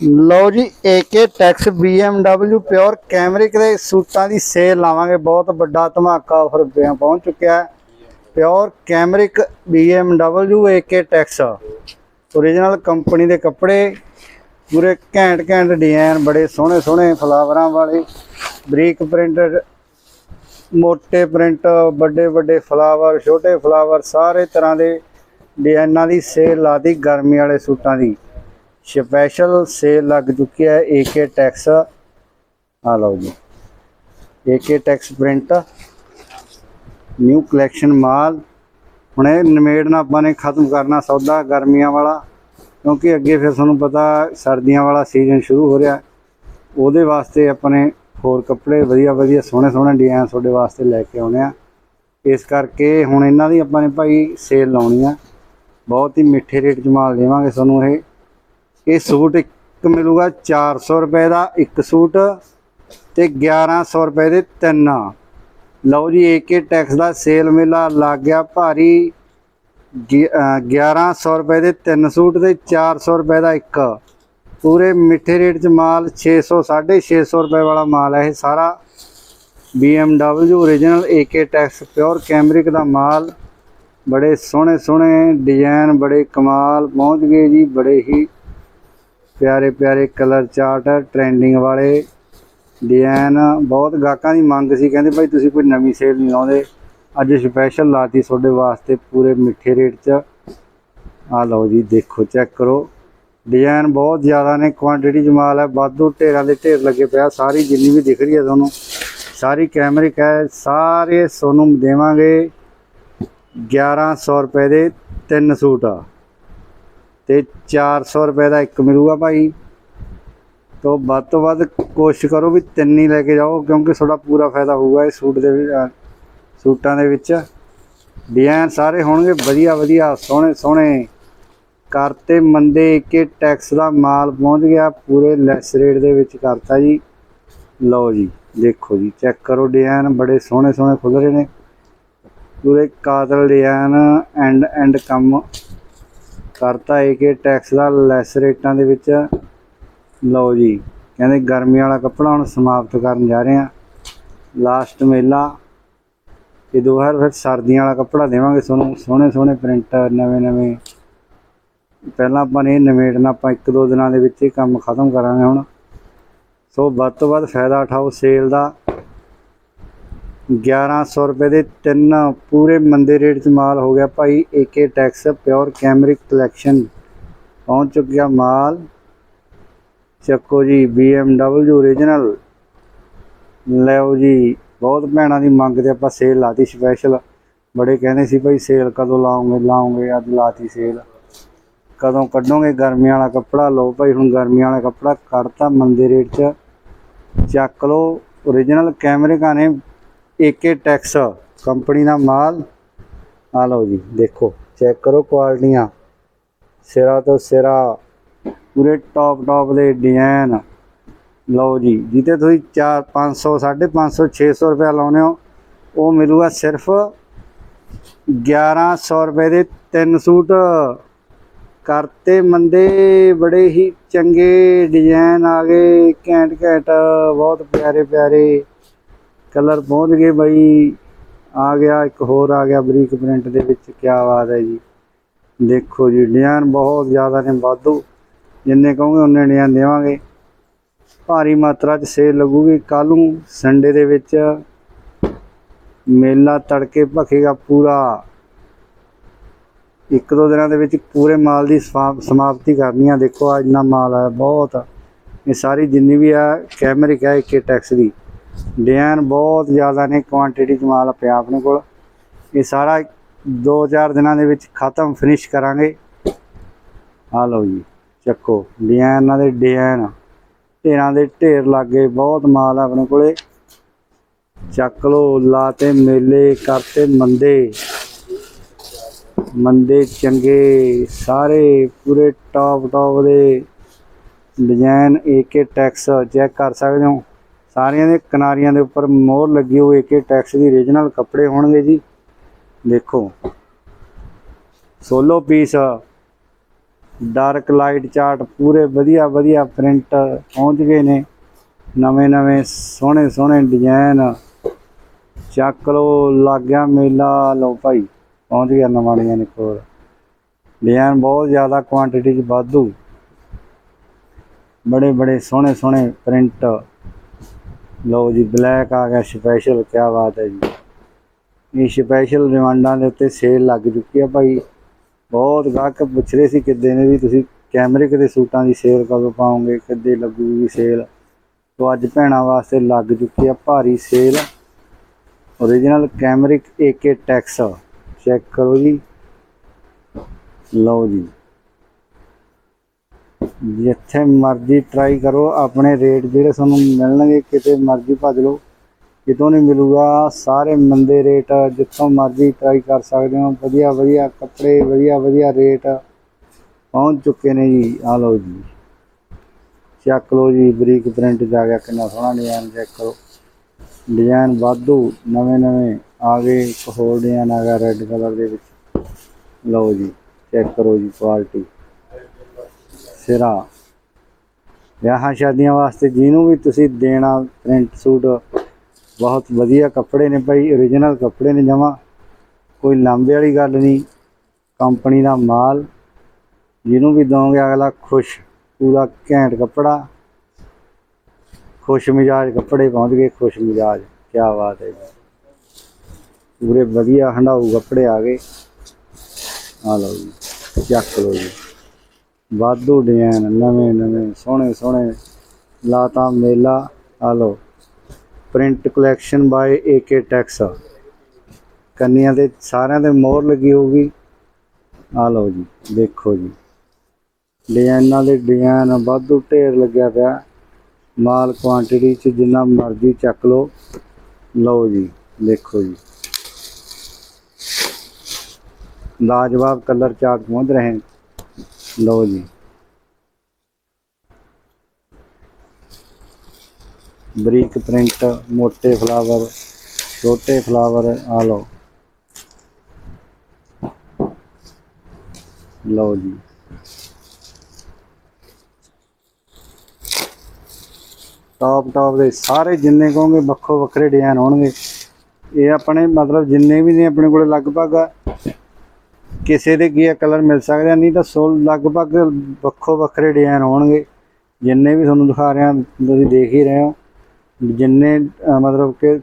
ਲਓ ਜੀ AK Tex BMW pure cambric ਦੇ ਸੂਟਾਂ ਦੀ ਸੇਲ ਲਾਵਾਂਗੇ। ਬਹੁਤ ਵੱਡਾ ਧਮਾਕਾ ਆਫਰ ਪਿਆ, ਪਹੁੰਚ ਚੁੱਕਿਆ ਹੈ। Pure cambric BMW AK Tex original company ਦੇ ਕੱਪੜੇ, ਪੂਰੇ ਘੈਂਟ ਘੈਂਟ ਡਿਜ਼ਾਈਨ ਬੜੇ ਸੋਹਣੇ ਸੋਹਣੇ ਫਲਾਵਰਾਂ ਵਾਲੇ, ਬਰੀਕ ਪ੍ਰਿੰਟਡ ਮੋٹے ਪ੍ਰਿੰਟ ਵੱਡੇ ਵੱਡੇ ਫਲਾਵਰ ਛੋਟੇ ਫਲਾਵਰ ਸਾਰੇ ਤਰ੍ਹਾਂ ਦੇ ਡਿਜ਼ਾਈਨਾਂ ਦੀ ਸੇਲ ਲਾਤੀ ਗਰਮੀ ਵਾਲੇ ਸੂਟਾਂ ਦੀ। ਸਪੈਸ਼ਲ ਸੇਲ ਲੱਗ ਚੁੱਕੀ ਹੈ AK ਟੈਕਸ ਆ ਲਓ ਜੀ। AK Tex print new collection ਮਾਲ। ਹੁਣ ਇਹ ਨਿਮੇੜਨਾ ਆਪਾਂ ਨੇ ਖਤਮ ਕਰਨਾ ਸੌਦਾ ਗਰਮੀਆਂ ਵਾਲਾ, ਕਿਉਂਕਿ ਅੱਗੇ ਫਿਰ ਤੁਹਾਨੂੰ ਪਤਾ ਸਰਦੀਆਂ ਵਾਲਾ ਸੀਜ਼ਨ ਸ਼ੁਰੂ ਹੋ ਰਿਹਾ। ਉਹਦੇ ਵਾਸਤੇ ਆਪਣੇ ਹੋਰ ਕੱਪੜੇ ਵਧੀਆ ਵਧੀਆ, ਸੋਹਣੇ ਸੋਹਣੇ ਡਿਜ਼ਾਈਨ ਤੁਹਾਡੇ ਵਾਸਤੇ ਲੈ ਕੇ ਆਉਣੇ ਆ। ਇਸ ਕਰਕੇ ਹੁਣ ਇਹਨਾਂ ਦੀ ਆਪਾਂ ਨੇ ਭਾਈ ਸੇਲ ਲਾਉਣੀ ਆ। ਬਹੁਤ ਹੀ ਮਿੱਠੇ ਰੇਟ 'ਚ ਮਾਲ ਦੇਵਾਂਗੇ ਤੁਹਾਨੂੰ ਇਹ। ਇਹ ਸੂਟ ਇੱਕ ਮਿਲੂਗਾ 400 ਰੁਪਏ ਦਾ ਇੱਕ ਸੂਟ ਤੇ 1100 ਰੁਪਏ ਦੇ ਤਿੰਨ। ਲਓ ਜੀ AK ਟੈਕਸ ਦਾ ਸੇਲ ਮੇਲਾ ਲੱਗ ਗਿਆ ਭਾਰੀ। ਗਿ- ਅਹ 1100 ਰੁਪਏ ਦੇ ਤਿੰਨ ਸੂਟ ਤੇ 400 ਰੁਪਏ ਦਾ ਇੱਕ। ਪੂਰੇ ਮਿੱਠੇ ਰੇਟ 'ਚ ਮਾਲ 600 650 ਰੁਪਏ ਵਾਲਾ ਮਾਲ ਹੈ ਇਹ ਸਾਰਾ। BMW original AK Tex pure cambric ਦਾ ਮਾਲ। ਬੜੇ ਸੋਹਣੇ ਸੋਹਣੇ ਡਿਜ਼ਾਈਨ ਬੜੇ ਕਮਾਲ, ਪਹੁੰਚ ਗਏ ਜੀ, ਬੜੇ ਹੀ ਪਿਆਰੇ ਪਿਆਰੇ ਕਲਰ ਚਾਰਟ ਟ੍ਰੈਂਡਿੰਗ ਵਾਲੇ ਡਿਜ਼ਾਈਨ ਬਹੁਤ ਗਾਹਕਾਂ ਦੀ ਮੰਗ ਸੀ, ਕਹਿੰਦੇ ਭਾਈ ਤੁਸੀਂ ਕੋਈ ਨਵੀਂ ਸੇਲ ਨਹੀਂ ਲਾਉਂਦੇ। ਅੱਜ ਸਪੈਸ਼ਲ ਲਾਤੀ ਤੁਹਾਡੇ ਵਾਸਤੇ ਪੂਰੇ ਮਿੱਠੇ ਰੇਟ 'ਚ। ਆ ਲਓ ਜੀ, ਦੇਖੋ ਚੈੱਕ ਕਰੋ। ਡਿਜ਼ਾਈਨ ਬਹੁਤ ਜ਼ਿਆਦਾ ਨੇ ਕੁਆਂਟੀਟੀ 'ਚ ਮਾਲ ਹੈ, ਵਾਧੂ ਢੇਰਾਂ ਦੇ ਢੇਰ ਲੱਗੇ ਪਿਆ, ਸਾਰੀ ਜਿੰਨੀ ਵੀ ਦਿਖ ਰਹੀ ਹੈ ਤੁਹਾਨੂੰ, ਸਾਰੀ ਕੈਮਰੇ ਹੈ, ਸਾਰੇ ਤੁਹਾਨੂੰ ਦੇਵਾਂਗੇ। 1100 ਰੁਪਏ ਦੇ ਤਿੰਨ ਸੂਟ ਆ। ਤੇ 400 ਰੁਪਏ ਦਾ ਇੱਕ ਮਿਲੂਗਾ ਭਾਈ। ਤੋਂ ਵੱਧ ਤੋਂ ਵੱਧ ਕੋਸ਼ਿਸ਼ ਕਰੋ ਵੀ ਤਿੰਨ ਹੀ ਲੈ ਕੇ ਜਾਓ, ਕਿਉਂਕਿ ਤੁਹਾਡਾ ਪੂਰਾ ਫਾਇਦਾ ਹੋਊਗਾ ਇਸ ਸੂਟ ਦੇ ਸੂਟਾਂ ਦੇ ਵਿੱਚ। ਡਿਜ਼ਾਈਨ ਸਾਰੇ ਹੋਣਗੇ, ਵਧੀਆ ਵਧੀਆ, ਸੋਹਣੇ ਸੋਹਣੇ। ਕਰਤੇ ਮੰਦੇ ਕਿ ਟੈਕਸ ਦਾ ਮਾਲ ਪਹੁੰਚ ਗਿਆ, ਪੂਰੇ ਲੈਸ ਰੇਟ ਦੇ ਵਿੱਚ ਕਰਤਾ ਜੀ। ਲਓ ਜੀ, ਦੇਖੋ ਜੀ, ਚੈੱਕ ਕਰੋ, ਡਿਜ਼ਾਈਨ ਬੜੇ ਸੋਹਣੇ ਸੋਹਣੇ ਖੁੱਲ ਰਹੇ ਨੇ। ਪੂਰੇ ਕਾਤਲ ਡਿਜ਼ਾਈਨ, ਐਂਡ ਐਂਡ ਕੰਮ ਕਰਤਾ ਏ ਕਿ ਟੈਕਸ ਦਾ ਲੈਸ ਰੇਟਾਂ ਦੇ ਵਿੱਚ ਲਓ ਜੀ, ਕਹਿੰਦੇ ਗਰਮੀ ਵਾਲਾ ਕੱਪੜਾ ਹੁਣ ਸਮਾਪਤ ਕਰਨ ਜਾ ਰਹੇ ਆ ਲਾਸਟ ਮੇਲਾ, ਇਹ ਦੋ ਹਜ਼ਾਰ ਫਿਰ ਸਰਦੀਆਂ ਵਾਲਾ ਕੱਪੜਾ ਦੇਵਾਂਗੇ ਤੁਹਾਨੂੰ, ਸੋਹਣੇ ਸੋਹਣੇ ਪ੍ਰਿੰਟ ਨਵੇਂ ਨਵੇਂ। ਪਹਿਲਾਂ ਆਪਾਂ ਨੇ ਇਹ ਆਪਾਂ ਇੱਕ ਦੋ ਦਿਨਾਂ ਦੇ ਵਿੱਚ ਇਹ ਕੰਮ ਖਤਮ ਕਰਾਂਗੇ ਹੁਣ। ਸੋ ਵੱਧ ਤੋਂ ਵੱਧ ਫਾਇਦਾ ਉਠਾਓ ਸੇਲ ਦਾ। 1100 ਰੁਪਏ ਦੇ ਤਿੰਨ ਪੂਰੇ ਮੰਦੇ ਰੇਟ 'ਚ ਮਾਲ ਹੋ ਗਿਆ ਭਾਈ, AK Tex, pure cambric collection. ਪਹੁੰਚ ਚੁੱਕਿਆ ਮਾਲ। ਚੱਕੋ ਜੀ BMW ਓਰੀਜਨਲ ਲਓ ਜੀ, ਬਹੁਤ ਭੈਣਾਂ ਦੀ ਮੰਗ ਤੇ ਆਪਾਂ ਸੇਲ ਲਾਤੀ ਸਪੈਸ਼ਲ ਬੜੇ ਕਹਿੰਦੇ ਸੀ ਭਾਈ ਸੇਲ ਕਦੋਂ ਲਾਉਂਗੇ ਲਾਉਂਗੇ ਅੱਜ ਲਾਤੀ ਸੇਲ ਕਦੋਂ ਕੱਢੋਗੇ ਗਰਮੀਆਂ ਵਾਲਾ ਕੱਪੜਾ? ਲਓ ਭਾਈ, ਹੁਣ ਗਰਮੀ ਵਾਲਾ ਕੱਪੜਾ ਕੱਢਤਾ ਮੰਦੇ ਰੇਟ 'ਚ। ਚੱਕ ਲਓ ਓਰੀਜਨਲ ਕੈਮਰਿਕਾਂ ਨੇ ਏਕੇ ਟੈਕਸ ਕੰਪਨੀ ਦਾ ਮਾਲ। ਆ ਲਓ ਜੀ, ਦੇਖੋ ਚੈੱਕ ਕਰੋ ਕੁਆਲਟੀਆਂ ਸਿਰਾ ਤੋਂ ਸਿਰਾ, ਪੂਰੇ ਟੌਪ ਟੌਪ ਦੇ ਡਿਜ਼ਾਈਨ ਲਓ ਜੀ ਜਿੱਤੇ ਤੁਸੀਂ 4 500 550 600 ਰੁਪਏ ਲਾਉਨੇ ਹੋ, ਉਹ ਮਿਲੂਗਾ ਸਿਰਫ 1100 ਰੁਪਏ ਦੇ ਤਿੰਨ ਸੂਟ। ਕਰਤੇ ਮੰਦੇ, ਬੜੇ ਹੀ ਚੰਗੇ ਡਿਜ਼ਾਈਨ ਆ ਗਏ, ਘੈਂਟ ਘੈਂਟ, ਬਹੁਤ ਪਿਆਰੇ ਪਿਆਰੇ। ਕਲਰ ਪਹੁੰਚ ਗਏ ਬਈ। ਆ ਗਿਆ, ਇੱਕ ਹੋਰ ਆ ਗਿਆ ਬਰੀਕ ਪ੍ਰਿੰਟ ਦੇ ਵਿੱਚ ਕੀ ਬਾਤ ਹੈ ਜੀ। ਦੇਖੋ ਜੀ, ਡਿਜ਼ਾਈਨ ਬਹੁਤ ਜ਼ਿਆਦਾ ਨੇ, ਵਾਧੂ। ਜਿੰਨੇ ਕਹੋਗੇ ਉਹਨੇ ਡਿਜ਼ਾਈਨ ਦੇਵਾਂਗੇ। ਭਾਰੀ ਮਾਤਰਾ 'ਚ ਸੇਲ ਲੱਗੂਗੀ। ਕੱਲ੍ਹ ਨੂੰ ਸੰਡੇ ਦੇ ਵਿੱਚ ਮੇਲਾ ਤੜਕੇ ਭਖੇਗਾ ਪੂਰਾ। ਇੱਕ ਦੋ ਦਿਨਾਂ ਦੇ ਵਿੱਚ ਪੂਰੇ ਮਾਲ ਦੀ ਸਮਾ- ਸਮਾਪਤੀ ਕਰਨੀ ਆ। ਦੇਖੋ ਆ ਇੰਨਾ ਮਾਲ ਆ ਬਹੁਤ। ਇਹ ਸਾਰੀ ਜਿੰਨੀ ਵੀ ਆ ਕੈਮਰਿਕ ਹੈ AK ਟੈਕਸ ਦੀ। ਡਿਜ਼ਾਈਨ ਬਹੁਤ ਜ਼ਿਆਦਾ ਨੇ ਕੁਆਂਟੀਟੀ ਚ ਮਾਲ ਪਿਆ ਆਪਣੇ ਕੋਲ। ਇਹ ਸਾਰਾ 2-4 ਦਿਨਾਂ ਦੇ ਵਿੱਚ ਖਤਮ ਫਿਨਿਸ਼ ਕਰਾਂਗੇ। ਆ ਲਓ ਜੀ, ਚੱਕੋ ਡਿਜ਼ਾਈਨਾਂ ਦੇ ਡਿਜ਼ਾਈਨ ਢੇਰਾਂ ਦੇ ਢੇਰ ਲੱਗੇ, ਬਹੁਤ ਮਾਲ ਆਪਣੇ ਕੋਲੇ। ਚੱਕ ਲੋ ਲਾਤੇ ਮੇਲੇ, ਕਰਤੇ ਮੰਦੇ। ਮੰਦੇ ਚੰਗੇ, ਸਾਰੇ ਪੂਰੇ ਟੌਪ ਟੌਪ ਦੇ ਡਿਜ਼ਾਈਨ AK ਟੈਕਸ ਚੈੱਕ ਕਰ ਸਕਦੇ ਹੋ। ਸਾਰਿਆਂ ਦੇ ਕਿਨਾਰੀਆਂ ਦੇ ਉੱਪਰ ਮੋਹਰ ਲੱਗੀ ਹੋਈ AK ਟੈਕਸ ਦੀ ਓਰੀਜਨਲ ਕੱਪੜੇ ਹੋਣਗੇ ਜੀ। ਦੇਖੋ। Solo piece dark light chart ਪੂਰੇ ਵਧੀਆ ਵਧੀਆ ਪ੍ਰਿੰਟ ਪਹੁੰਚ ਗਏ ਨੇ। ਨਵੇਂ ਨਵੇਂ, ਸੋਹਣੇ ਸੋਹਣੇ ਡਿਜ਼ਾਈਨ ਚੱਕ ਲੋ ਲੱਗ ਗਿਆ ਮੇਲਾ। ਲਓ ਭਾਈ, ਪਹੁੰਚ ਗਿਆ ਨਵਾਂ ਡਿਜ਼ਾਈਨ ਇੱਕ ਹੋਰ ਡਿਜ਼ਾਈਨ ਬਹੁਤ ਜ਼ਿਆਦਾ ਕੁਆਂਟੀਟੀ ਚ ਵਾਧੂ। ਬੜੇ ਬੜੇ ਸੋਹਣੇ ਸੋਹਣੇ ਪ੍ਰਿੰਟ ਲਓ ਜੀ ਬਲੈਕ ਆ ਗਿਆ ਸਪੈਸ਼ਲ ਕੀ ਬਾਤ ਹੈ ਜੀ। ਇਹ ਸਪੈਸ਼ਲ ਰਿਮਾਂਡਾਂ ਦੇ ਉੱਤੇ ਸੇਲ ਲੱਗ ਚੁੱਕੀ ਆ ਭਾਈ। ਬਹੁਤ ਗਾਹਕ ਪੁੱਛ ਰਹੇ ਸੀ ਕਿੱਦੇ ਨੇ ਵੀ ਤੁਸੀਂ ਕੈਮਰਿਕ ਦੇ ਸੂਟਾਂ ਦੀ ਸੇਲ ਕਦੋਂ ਪਾਓਗੇ, ਕਿੱਦੇ ਲੱਗੂਗੀ ਸੇਲ ਤੋਂ ਅੱਜ ਭੈਣਾਂ ਵਾਸਤੇ ਲੱਗ ਚੁੱਕੀ ਆ ਭਾਰੀ sale original cambric AK Tex check ਕਰੋ ਜੀ। ਲਓ ਜੀ। ਜਿੱਥੇ ਮਰਜ਼ੀ ਟਰਾਈ ਕਰੋ, ਆਪਣੇ ਰੇਟ ਜਿਹੜੇ ਤੁਹਾਨੂੰ ਮਿਲਣਗੇ, ਕਿਤੇ ਮਰਜ਼ੀ ਭੱਜ ਲਓ। ਕਿਤੋਂ ਨਹੀਂ ਮਿਲੂਗਾ, ਸਾਰੇ ਮੰਦੇ ਰੇਟ ਜਿੱਥੋਂ ਮਰਜ਼ੀ ਟਰਾਈ ਕਰ ਸਕਦੇ ਹੋ। ਵਧੀਆ ਵਧੀਆ ਕੱਪੜੇ, ਵਧੀਆ ਵਧੀਆ ਰੇਟ ਪਹੁੰਚ ਚੁੱਕੇ ਨੇ ਜੀ। ਆ ਲਓ ਜੀ। ਚੈੱਕ ਲਓ ਜੀ, ਬਰੀਕ ਪ੍ਰਿੰਟ ਜਾ ਗਿਆ, ਕਿੰਨਾ ਸੋਹਣਾ ਡਿਜ਼ਾਈਨ ਚੈੱਕ ਕਰੋ। ਡਿਜ਼ਾਈਨ ਵਾਧੂ, ਨਵੇਂ ਨਵੇਂ ਆ ਗਏ, ਇੱਕ ਹੋਰ ਡਿਜ਼ਾਈਨ ਆ ਗਿਆ ਰੈੱਡ ਕਲਰ ਦੇ ਵਿੱਚ। ਲਓ ਜੀ ਚੈੱਕ ਕਰੋ ਜੀ ਕੁਆਲਿਟੀ ਸਿਰਾ। ਵਿਆਹਾਂ ਸ਼ਾਦੀਆਂ ਵਾਸਤੇ ਜਿਹਨੂੰ ਵੀ ਤੁਸੀਂ ਦੇਣਾ ਪ੍ਰਿੰਟ ਸੂਟ, ਬਹੁਤ ਵਧੀਆ ਕੱਪੜੇ ਨੇ ਭਾਈ origignal ਕੱਪੜੇ ਨੇ ਜਮਾ। ਕੋਈ ਲਾਂਬੇ ਵਾਲੀ ਗੱਲ ਨਹੀਂ ਕੰਪਨੀ ਦਾ ਮਾਲ। ਜਿਹਨੂੰ ਵੀ ਦੋਗੇ ਅਗਲਾ ਖੁਸ਼, ਪੂਰਾ ਘੈਂਟ ਕੱਪੜਾ। ਖੁਸ਼ ਮਿਜਾਜ ਕੱਪੜੇ ਪਹੁੰਚ ਗਏ, ਖੁਸ਼ ਮਿਜਾਜ ਕੀ ਬਾਤ ਹੈ ਪੂਰੇ ਵਧੀਆ ਹੰਡਾਊ ਕੱਪੜੇ ਆ ਗਏ। ਆ ਲਓ ਜੀ, ਚੱਕ ਲਓ ਜੀ। ਵਾਧੂ ਡਿਜ਼ਾਈਨ, ਨਵੇਂ ਨਵੇਂ, ਸੋਹਣੇ ਸੋਹਣੇ। ਲਾਤਾ ਮੇਲਾ, ਆ ਲਓ। Print collection by AK Tex. ਕੰਨੀਆਂ ਦੇ ਸਾਰਿਆਂ ਦੇ ਮੋਹਰ ਲੱਗੀ ਹੋਊਗੀ। ਆ ਲਓ ਜੀ, ਦੇਖੋ ਜੀ। ਡਿਜ਼ਾਈਨਾਂ ਦੇ ਡਿਜ਼ਾਈਨ ਵਾਧੂ ਢੇਰ ਲੱਗਿਆ ਪਿਆ। ਮਾਲ ਕੁਆਂਟੀਟੀ ਚ ਜਿੰਨਾ ਮਰਜ਼ੀ ਚੱਕ ਲਓ। ਲਓ ਜੀ, ਦੇਖੋ ਜੀ। ਲਾਜਵਾਬ ਕਲਰ ਚਾਰਟ ਪਹੁੰਚ ਰਹੇ। ਹਨ ਲਓ ਜੀ। ਬਰੀਕ ਪ੍ਰਿੰਟ ਮੋٹے ਫਲਾਵਰ, ਛੋਟੇ ਫਲਾਵਰ ਆ ਲਓ। ਲਓ ਜੀ। ਟੌਪ ਟੌਪ ਦੇ ਸਾਰੇ ਜਿੰਨੇ ਕਹੋਗੇ ਵੱਖੋ ਵੱਖਰੇ ਡਿਜ਼ਾਈਨ ਹੋਣਗੇ। ਇਹ ਆਪਣੇ ਮਤਲਬ ਜਿੰਨੇ ਵੀ ਨੇ ਆਪਣੇ ਕੋਲੇ ਲਗਭਗ ਕਿਸੇ ਦੇ ਕੀ ਕਲਰ ਮਿਲ ਸਕਦੇ ਆ, ਨਹੀਂ ਤਾਂ ਸੋ ਲਗਭਗ ਵੱਖੋ ਵੱਖਰੇ ਡਿਜ਼ਾਈਨ ਹੋਣਗੇ। ਜਿੰਨੇ ਵੀ ਤੁਹਾਨੂੰ ਦਿਖਾ ਰਿਹਾ ਤੁਸੀਂ ਦੇਖ ਹੀ ਰਹੇ ਹੋ। ਜਿੰਨੇ ਮਤਲਬ ਕਿ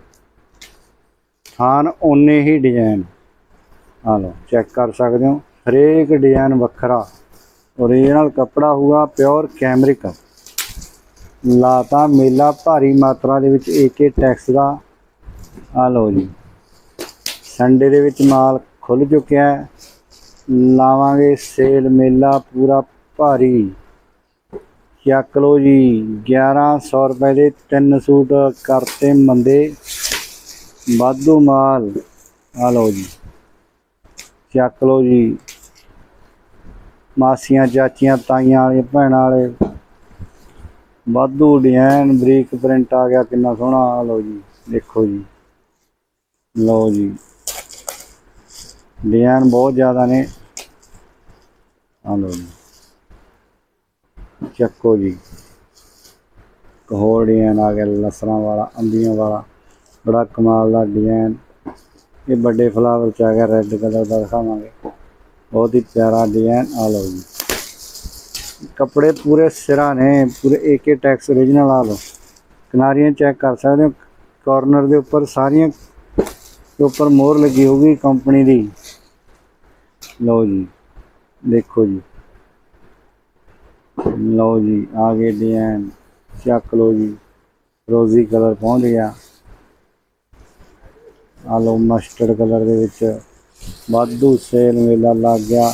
ਥਾਨ, ਓਨੇ ਹੀ ਡਿਜ਼ਾਈਨ। ਆ ਲਓ, ਚੈੱਕ ਕਰ ਸਕਦੇ ਹੋ। ਹਰੇਕ ਡਿਜ਼ਾਈਨ ਵੱਖਰਾ। ਓਰੀਜਨਲ ਕੱਪੜਾ ਹੋਊਗਾ ਪਿਓਰ ਕੈਮਰਿਕ ਲਾਤਾ ਮੇਲਾ ਭਾਰੀ ਮਾਤਰਾ ਦੇ ਵਿੱਚ AK ਟੈਕਸ ਦਾ। ਆ ਲਓ ਜੀ। ਸੰਡੇ ਦੇ ਵਿੱਚ ਮਾਲ ਖੁੱਲ ਚੁੱਕਿਆ ਹੈ। ਲਾਵਾਂਗੇ ਸੇਲ ਮੇਲਾ ਪੂਰਾ ਭਾਰੀ। ਚੱਕ ਲਓ ਜੀ 1100 ਰੁਪਏ ਦੇ ਤਿੰਨ ਸੂਟ ਕਰਤੇ ਮੰਦੇ। ਵਾਧੂ ਮਾਲ। ਆ ਲਓ ਜੀ। ਚੱਕ ਲਓ ਜੀ, ਮਾਸੀਆਂ, ਚਾਚੀਆਂ, ਤਾਈਆਂ ਵਾਲੇ, ਭੈਣਾਂ ਵਾਲੇ। ਵਾਧੂ ਡਿਜ਼ਾਈਨ ਬਰੀਕ ਪ੍ਰਿੰਟ ਆ ਗਿਆ, ਕਿੰਨਾ ਸੋਹਣਾ। ਆ ਲਓ ਜੀ, ਦੇਖੋ ਜੀ। ਲਓ ਜੀ। ਡਿਜ਼ਾਈਨ ਬਹੁਤ ਜ਼ਿਆਦਾ ਨੇ ਆ ਲਓ ਜੀ ਚੱਕੋ ਜੀ ਇੱਕ ਹੋਰ ਡਿਜ਼ਾਈਨ ਆ ਗਿਆ ਲਸਰਾਂ ਵਾਲਾ ਅੰਬੀਆਂ ਵਾਲਾ ਬੜਾ ਕਮਾਲ ਦਾ ਡਿਜ਼ਾਈਨ ਇਹ ਵੱਡੇ ਫਲਾਵਰ ਚ ਆ ਗਿਆ ਰੈੱਡ ਕਲਰ ਦਾ ਦਿਖਾਵਾਂਗੇ ਬਹੁਤ ਹੀ ਪਿਆਰਾ ਡਿਜ਼ਾਈਨ ਆ ਲਓ ਜੀ ਕੱਪੜੇ ਪੂਰੇ ਸਿਰਾਂ ਨੇ ਪੂਰੇ AK ਟੈਕਸ origignal ਆ ਲਓ ਕਿਨਾਰੀਆਂ ਚੈੱਕ ਕਰ ਸਕਦੇ ਹੋ ਕਾਰਨਰ ਦੇ ਉੱਪਰ ਸਾਰੀਆਂ ਦੇ ਉੱਪਰ ਮੋਹਰ ਲੱਗੀ ਹੋਊਗੀ ਕੰਪਨੀ ਦੀ ਲਓ ਜੀ, ਦੇਖੋ ਜੀ। ਲਓ ਜੀ, ਆ ਗਏ ਡਿਜ਼ਾਈਨ, ਚੱਕ ਲਓ ਜੀ ਰੋਜ਼ੀ ਕਲਰ ਪਹੁੰਚ ਗਿਆ। ਆ ਲਓ ਮਸਟਰਡ ਕਲਰ ਦੇ ਵਿੱਚ ਵਾਧੂ ਸੇਲ ਮੇਲਾ ਲੱਗ ਗਿਆ।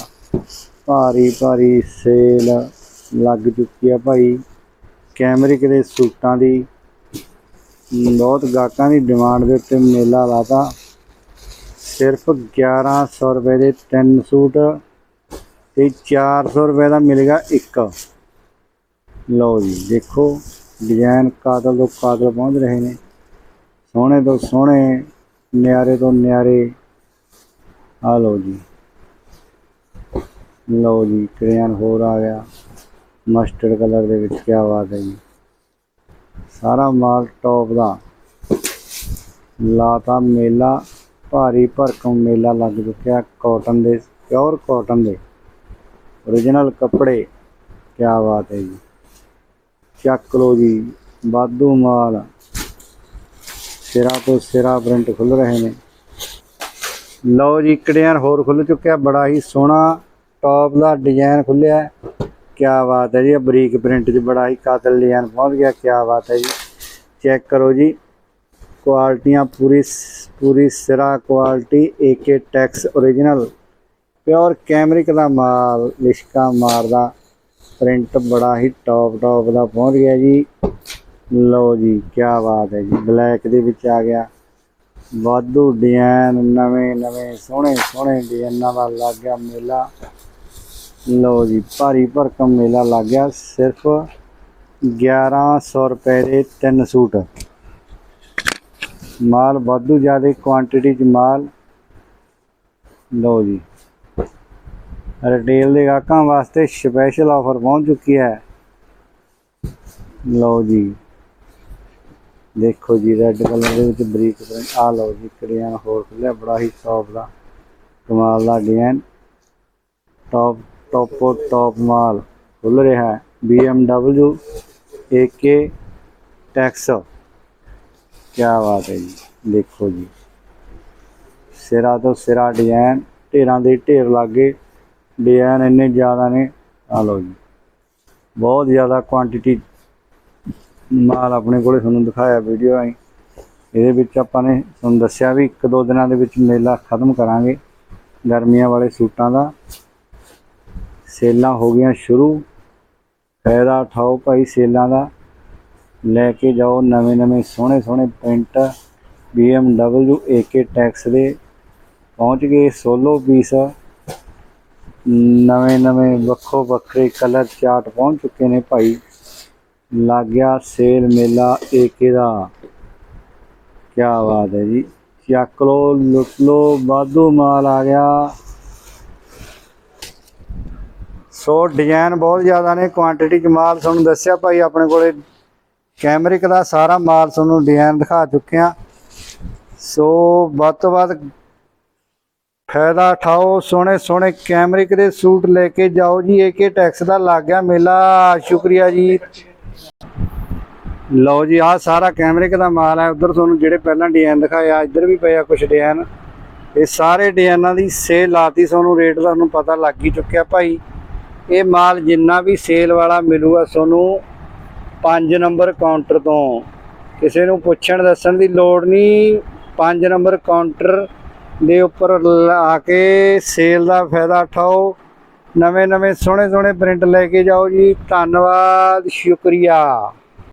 ਭਾਰੀ ਭਾਰੀ ਸੇਲ ਲੱਗ ਚੁੱਕੀ ਆ ਭਾਈ। ਕੈਮਰਿਕ ਦੇ ਸੂਟਾਂ ਦੀ। ਬਹੁਤ ਗਾਹਕਾਂ ਦੀ ਡਿਮਾਂਡ ਦੇ ਉੱਤੇ ਮੇਲਾ ਲਾਤਾ। ਸਿਰਫ 1100 ਰੁਪਏ ਦੇ ਤਿੰਨ ਸੂਟ ਤੇ 400 ਰੁਪਏ ਦਾ ਮਿਲੇਗਾ ਇੱਕ। ਲਓ ਜੀ, ਦੇਖੋ, ਡਿਜ਼ਾਈਨ ਕਾਦਲ ਤੋਂ ਕਾਦਲ ਪਹੁੰਚ ਰਹੇ ਨੇ। ਸੋਹਣੇ ਤੋਂ ਸੋਹਣੇ, ਨਿਆਰੇ ਤੋਂ ਨਿਆਰੇ। ਆ ਲਓ ਜੀ। ਲਓ ਜੀ, ਕਰਿਆਨ ਹੋਰ ਆ ਗਿਆ। ਮਸਟਰਡ ਕਲਰ ਦੇ ਵਿੱਚ ਕੀ ਬਾਤ ਹੈ ਜੀ। ਸਾਰਾ ਮਾਲ ਟੌਪ ਦਾ। ਲਾਤਾ ਮੇਲਾ। ਭਾਰੀ ਭਰਕਮ ਮੇਲਾ ਲੱਗ ਚੁੱਕਿਆ ਕਾਟਨ ਦੇ ਪਿਓਰ ਕਾਟਨ ਦੇ। origignal ਕੱਪੜੇ ਕੀ ਬਾਤ ਹੈ ਜੀ। ਚੱਕ ਲਓ ਜੀ, ਵਾਧੂ ਮਾਲ। ਸਿਰਾ ਤੋਂ ਸਿਰਾ ਪ੍ਰਿੰਟ ਖੁੱਲ ਰਹੇ ਨੇ। ਲਓ ਜੀ ਕੜਿਆਨ ਹੋਰ ਖੁੱਲ ਚੁੱਕਿਆ, ਬੜਾ ਹੀ ਸੋਹਣਾ ਟੌਪ ਦਾ ਡਿਜ਼ਾਈਨ ਖੁੱਲਿਆ ਕੀ ਬਾਤ ਹੈ ਜੀ ਇਹ ਬਰੀਕ ਪ੍ਰਿੰਟ 'ਚ ਬੜਾ ਹੀ ਕਾਤਲ ਡਿਜ਼ਾਈਨ ਪਹੁੰਚ ਗਿਆ ਕੀ ਬਾਤ ਹੈ ਜੀ। ਚੈੱਕ ਕਰੋ ਜੀ। ਕੁਆਲਟੀਆਂ ਪੂਰੀ ਸ- ਪੂਰੀ ਸਿਰਾ quality AK Tex origignal pure cambric ਦਾ ਮਾਲ, ਲਿਸ਼ਕਾ ਮਾਰਦਾ ਪ੍ਰਿੰਟ ਬੜਾ ਹੀ ਟੌਪ ਟੌਪ ਦਾ ਪਹੁੰਚ ਗਿਆ ਜੀ। ਲਓ ਜੀ ਕੀ ਬਾਤ ਹੈ ਜੀ ਬਲੈਕ ਦੇ ਵਿੱਚ ਆ ਗਿਆ। ਵਾਧੂ ਡਿਜ਼ਾਈਨ ਨਵੇਂ ਨਵੇਂ, ਸੋਹਣੇ ਸੋਹਣੇ ਡਿਜ਼ਾਈਨਾਂ ਦਾ ਲੱਗ ਗਿਆ ਮੇਲਾ। ਲਓ ਜੀ, ਭਾਰੀ ਭਰਕਮ ਮੇਲਾ ਲੱਗ ਗਿਆ। ਸਿਰਫ 1100 ਰੁਪਏ ਦੇ ਤਿੰਨ ਸੂਟ। ਮਾਲ, ਵਾਧੂ ਜ਼ਿਆਦਾ ਕੁਆਂਟੀਟੀ ਚ ਮਾਲ। ਲਓ ਜੀ। ਰਿਟੇਲ ਦੇ ਗਾਹਕਾਂ ਵਾਸਤੇ ਸਪੈਸ਼ਲ ਆਫਰ ਪਹੁੰਚ ਚੁੱਕੀ ਹੈ। ਲਓ ਜੀ। ਦੇਖੋ ਜੀ ਰੈੱਡ ਕਲਰ ਦੇ ਵਿੱਚ ਬਰੀਕ ਆ ਲਓ ਜੀ ਕੜੀਆਂ ਹੋਰ ਖੁੱਲਿਆ ਬੜਾ ਹੀ ਸੌਫਟ ਦਾ ਕਮਾਲ ਦਾ ਡਿਜ਼ਾਈਨ। ਟੌਪ ਟੌਪੋ ਟੌਪ ਮਾਲ ਖੁੱਲ ਰਿਹਾ ਹੈ। BMW AK ਟੈਕਸ ਕੀ ਬਾਤ ਹੈ ਜੀ, ਦੇਖੋ ਜੀ। ਸਿਰਾ ਤੋਂ ਸਿਰਾ ਡਿਜ਼ਾਈਨ, ਢੇਰਾਂ ਦੇ ਢੇਰ ਲੱਗੇ ਡਿਜ਼ਾਈਨ ਇੰਨੇ ਜ਼ਿਆਦਾ ਨੇ ਆ ਲਓ ਜੀ। ਬਹੁਤ ਜ਼ਿਆਦਾ ਕੁਆਂਟੀਟੀ ਮਾਲ ਆਪਣੇ ਕੋਲੇ ਤੁਹਾਨੂੰ ਦਿਖਾਇਆ ਵੀਡੀਓ ਆਈ ਇਹਦੇ ਵਿੱਚ ਆਪਾਂ ਨੇ ਤੁਹਾਨੂੰ ਦੱਸਿਆ ਵੀ ਇੱਕ ਦੋ ਦਿਨਾਂ ਦੇ ਵਿੱਚ ਮੇਲਾ ਖਤਮ ਕਰਾਂਗੇ। ਗਰਮੀਆਂ ਵਾਲੇ ਸੂਟਾਂ ਦਾ। ਸੇਲਾਂ ਹੋ ਗਈਆਂ ਸ਼ੁਰੂ। ਫਾਇਦਾ ਉਠਾਓ ਭਾਈ ਸੇਲਾਂ ਦਾ। ਲੈ ਕੇ ਜਾਓ ਨਵੇਂ ਨਵੇਂ ਸੋਹਣੇ ਸੋਹਣੇ ਪ੍ਰਿੰਟ BMW AK ਟੈਕਸ ਦੇ। ਪਹੁੰਚ ਗਏ ਸੋਲੋ ਪੀਸ। ਨਵੇਂ ਨਵੇਂ ਵੱਖੋ ਵੱਖਰੇ ਕਲਰ ਚਾਰਟ ਪਹੁੰਚ ਚੁੱਕੇ ਨੇ ਭਾਈ। ਲੱਗ ਗਿਆ ਸੇਲ ਮੇਲਾ ਏਕੇ ਦਾ। ਕੀ ਬਾਤ ਹੈ ਜੀ। ਚੱਕ ਲੋ ਲੁੱਟ ਲੋ ਵਾਧੂ ਮਾਲ ਆ ਗਿਆ। ਸੋ ਡਿਜ਼ਾਈਨ ਬਹੁਤ ਜ਼ਿਆਦਾ ਨੇ ਕੁਆਂਟੀਟੀ ਚ ਮਾਲ ਤੁਹਾਨੂੰ ਦੱਸਿਆ ਭਾਈ ਆਪਣੇ ਕੋਲੇ ਕੈਮਰਿਕ ਦਾ ਸਾਰਾ ਮਾਲ ਤੁਹਾਨੂੰ ਡਿਜ਼ਾਈਨ ਦਿਖਾ ਚੁੱਕੇ ਆ ਸੋ ਵੱਧ ਤੋਂ ਵੱਧ ਫਾਇਦਾ ਉਠਾਓ, ਸੋਹਣੇ ਸੋਹਣੇ ਕੈਮਰਿਕ ਦੇ ਸੂਟ ਲੈ ਕੇ ਜਾਓ ਜੀ। ਏਕੇ ਟੈਕਸ ਦਾ ਲੱਗ ਗਿਆ ਮੇਲਾ, ਸ਼ੁਕਰੀਆ ਜੀ। ਲਓ ਜੀ, ਆਹ ਸਾਰਾ ਕੈਮਰਿਕ ਦਾ ਮਾਲ ਹੈ। ਉਧਰ ਤੁਹਾਨੂੰ ਜਿਹੜੇ ਪਹਿਲਾਂ ਡਿਜ਼ਾਈਨ ਦਿਖਾਇਆ ਇੱਧਰ ਵੀ ਪਿਆ ਕੁਝ ਡਿਜ਼ਾਈਨ। ਇਹ ਸਾਰੇ ਡਿਜ਼ਾਈਨਾਂ ਦੀ ਸੇਲ ਲਾਤੀ, ਤੁਹਾਨੂੰ ਰੇਟ ਦਾ ਤੁਹਾਨੂੰ ਪਤਾ ਲੱਗ ਹੀ ਚੁੱਕਿਆ ਭਾਈ। ਇਹ ਮਾਲ ਜਿੰਨਾ ਵੀ ਸੇਲ ਵਾਲਾ ਮਿਲੂਗਾ, ਤੁਹਾਨੂੰ 5 ਨੰਬਰ ਕਾਊਂਟਰ ਤੋਂ। ਕਿਸੇ ਨੂੰ ਪੁੱਛਣ ਦੱਸਣ ਦੀ ਲੋੜ ਨਹੀਂ। 5 ਨੰਬਰ ਕਾਊਂਟਰ ਦੇ ਉੱਪਰ ਲਾ ਕੇ ਸੇਲ ਦਾ ਫਾਇਦਾ ਉਠਾਓ। ਨਵੇਂ ਨਵੇਂ ਸੋਹਣੇ ਸੋਹਣੇ ਪ੍ਰਿੰਟ ਲੈ ਕੇ ਜਾਓ ਜੀ। ਧੰਨਵਾਦ, ਸ਼ੁਕਰੀਆ।